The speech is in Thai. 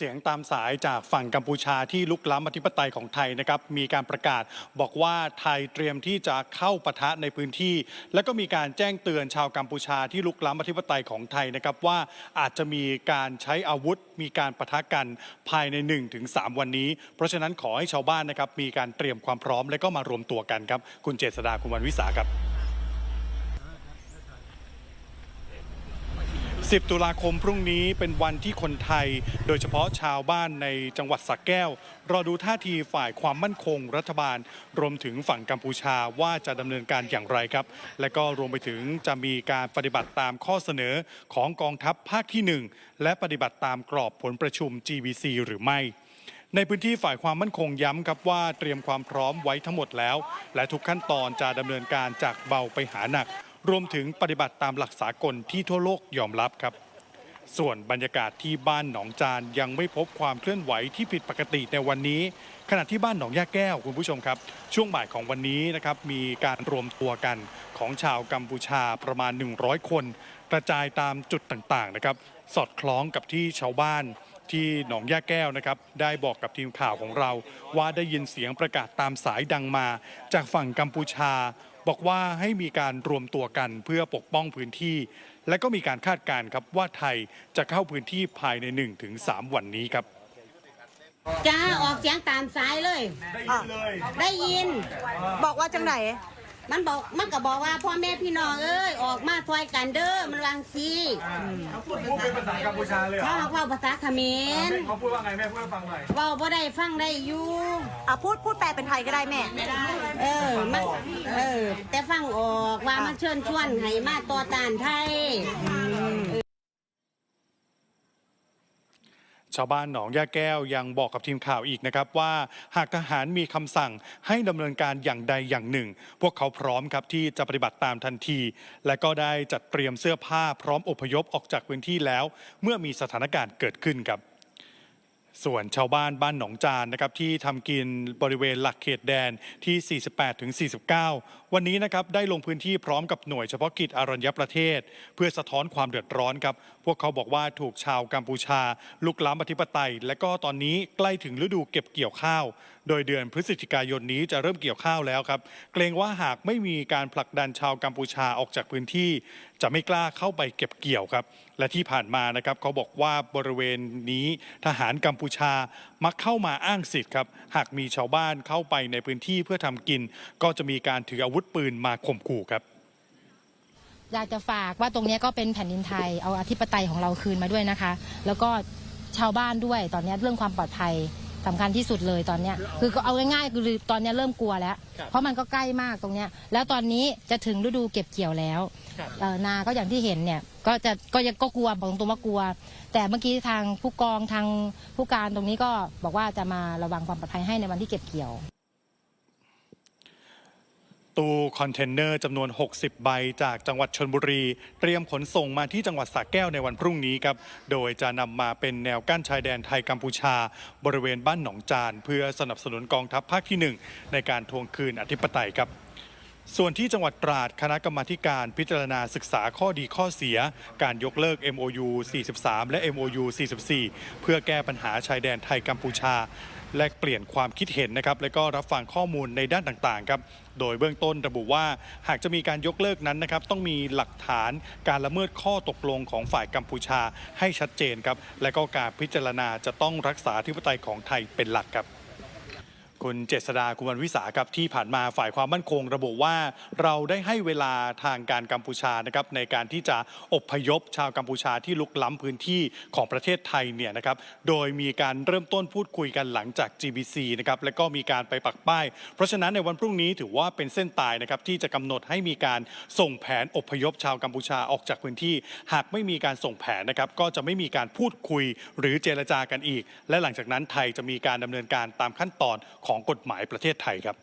เสียงตามสายจากฝั่งกัมพูชาที่ลุกล้ำอธิปไตยของไทยนะครับ มีการประกาศบอกว่าไทยเตรียมที่จะเข้าปะทะในพื้นที่ แล้วก็มีการแจ้งเตือนชาวกัมพูชาที่ลุกล้ำอธิปไตยของไทยนะครับว่าอาจจะมีการใช้อาวุธ มีการปะทะกันภายใน 1-3 วันนี้ เพราะฉะนั้นขอให้ชาวบ้านนะครับมีการเตรียมความพร้อมและก็มารวมตัวกันครับคุณเจษดาคุณวันวิสาครับ 10 ตุลาคมพรุ่งนี้เป็นวันที่คนไทย โดยเฉพาะชาวบ้านในจังหวัดสักแก้ว รอดูท่าทีฝ่ายความมั่นคงรัฐบาล รวมถึงฝั่งกัมพูชาว่าจะดำเนินการอย่างไรครับ และก็รวมไปถึงจะมีการปฏิบัติตามข้อเสนอของกองทัพภาคที่ 1 และปฏิบัติตามกรอบผลประชุม GBC หรือไม่ในพื้นที่ฝ่ายความมั่นคงย้ำครับว่าเตรียมความพร้อมไว้ทั้งหมดแล้ว และทุกขั้นตอนจะดำเนินการจากเบาไปหาหนัก รวมถึงปฏิบัติตามหลักสากลที่ทั่วโลกยอมรับครับ ส่วนบรรยากาศที่บ้านหนองจานยังไม่พบความเคลื่อนไหวที่ผิดปกติในวันนี้ ขณะที่บ้านหนองย่าแก้วคุณผู้ชมครับ ช่วงบ่ายของวันนี้นะครับมีการรวมตัวกันของชาวกัมพูชาประมาณ 100 คน กระจายตามจุดต่างๆนะครับ สอดคล้องกับที่ชาวบ้าน ที่หนองย่าแก้วนะครับ ได้บอกกับทีมข่าวของเรา ว่าได้ยินเสียงประกาศตามสายดังมา จากฝั่งกัมพูชา บอกว่าให้มีการรวมตัวกันเพื่อปกป้องพื้นที่ และก็มีการคาดการณ์ครับว่าไทยจะเข้าพื้นที่ภายใน 1-3 วันนี้ครับจ้าออกเสียงตามสายเลย ได้ยินบอกว่าจังไหน มันบอกมันก็บอกว่าพ่อแม่พี่น้องเอ้ยออกมาซอยกันเด้อมันวางซีพูดเป็นภาษากัมพูชาเลยเขาเว่าภาษาเขมรเขาพูดว่าไงแม่พูดให้ฟังหน่อย เว่าบ่ได้ฟังได้อยู่อะพูดพูดแปลเป็นไทยก็ได้แม่ เออมันเออแต่ฟังออกว่ามันเชิญชวนให้มาต่อต้านไทย ชาวบ้านหนองย่าแก้วยังบอกกับทีมข่าวอีกนะครับว่าหากทหารมีคำสั่งให้ดำเนินการอย่างใดอย่างหนึ่ง พวกเขาพร้อมครับที่จะปฏิบัติตามทันที และก็ได้จัดเตรียมเสื้อผ้าพร้อมอพยพออกจากพื้นที่แล้ว เมื่อมีสถานการณ์เกิดขึ้นครับส่วนชาวบ้านบ้านหนองจานนะครับที่ทำกินบริเวณหลักเขตแดนที่ 48ถึง49วันนี้นะครับได้ลงพื้นที่พร้อมกับหน่วยเฉพาะกิจอรัญญประเทศ เพื่อสะท้อนความเดือดร้อนครับ พวกเขาบอกว่าถูกชาวกัมพูชา ลุกล้ำอธิปไตย และก็ตอนนี้ใกล้ถึงฤดูเก็บเกี่ยวข้าว โดยเดือนพฤศจิกายนนี้จะเริ่มเกี่ยวข้าวแล้วครับ เกรงว่าหากไม่มีการผลักดันชาวกัมพูชาออกจากพื้นที่ จะไม่กล้าเข้าไปเก็บเกี่ยวครับ และที่ผ่านมานะครับเขาบอกว่าบริเวณนี้ทหารกัมพูชามักเข้ามาอ้างสิทธิ์ครับหากมีชาวบ้านเข้าไปในพื้นที่เพื่อทำกิน ก็จะมีการถืออาวุธปืนมาข่มขู่ครับ อยากจะฝากว่าตรงเนี้ยก็เป็นแผ่นดินไทยเอาอธิปไตยของเราคืนมาด้วยนะคะ แล้วก็ชาวบ้านด้วยตอนเนี้ยเรื่องความปลอดภัยสำคัญที่สุดเลยตอนเนี้ยคือเอาง่ายๆคือตอนเนี้ยเริ่มกลัวแล้ว เพราะมันก็ใกล้มากตรงเนี้ยแล้วตอนนี้จะถึงฤดูเก็บเกี่ยวแล้วเอ่อนาก็อย่างที่เห็นเนี่ยก็จะก็ยังก็กลัวบอกตรงว่ากลัว แต่เมื่อกี้ทางผู้กองทางผู้การตรงนี้ก็บอกว่าจะมาระวังความปลอดภัยให้ในวันที่เก็บเกี่ยว ตู้คอนเทนเนอร์จำนวน 60 ใบ จากจังหวัดชนบุรี เตรียมขนส่งมาที่จังหวัดสระแก้วในวันพรุ่งนี้ครับ โดยจะนำมาเป็นแนวกั้นชายแดนไทยกัมพูชา บริเวณบ้านหนองจาน เพื่อสนับสนุนกองทัพภาคที่ 1 ในการทวงคืนอธิปไตยครับ ส่วนที่จังหวัดตราดคณะกรรมาการพิจารณาศึกษาข้อดีข้อเสีย การยกเลิก MOU 43 และ MOU 44 เพื่อแก้ปัญหาชายแดนไทยกัมพูชา และเปลี่ยนความคิดเห็นนะครับ และก็รับฟังข้อมูลในด้านต่างๆครับโดยเบื้องต้นระบุว่าหากจะมีการยกเลิกนั้นนะครับ ต้องมีหลักฐานการละเมิดข้อตกลงของฝ่ายกัมพูชาให้ชัดเจนครับและก็การพิจารณาจะต้องรักษาธิปไตยของไทยเป็นหลักครับ คุณเจษดาคุณวันวิสาครับที่ผ่านมาฝ่ายความมั่นคง ระบุว่าเราได้ให้เวลาทางการกัมพูชานะครับในการที่จะอพยพชาวกัมพูชาที่ลุกล้ำพื้นที่ของประเทศไทยเนี่ยนะครับโดยมีการเริ่มต้นพูดคุยกันหลังจาก GBC นะครับและก็มีการไปปักป้าย เพราะฉะนั้นในวันพรุ่งนี้ถือว่าเป็นเส้นตายนะครับที่จะกำหนดให้มีการส่งแผนอพยพชาวกัมพูชาออกจากพื้นที่ หากไม่มีการส่งแผนนะครับก็จะไม่มีการพูดคุยหรือเจรจากันอีก และหลังจากนั้นไทยจะมีการดำเนินการตามขั้นตอนของกฎหมายประเทศไทยครับ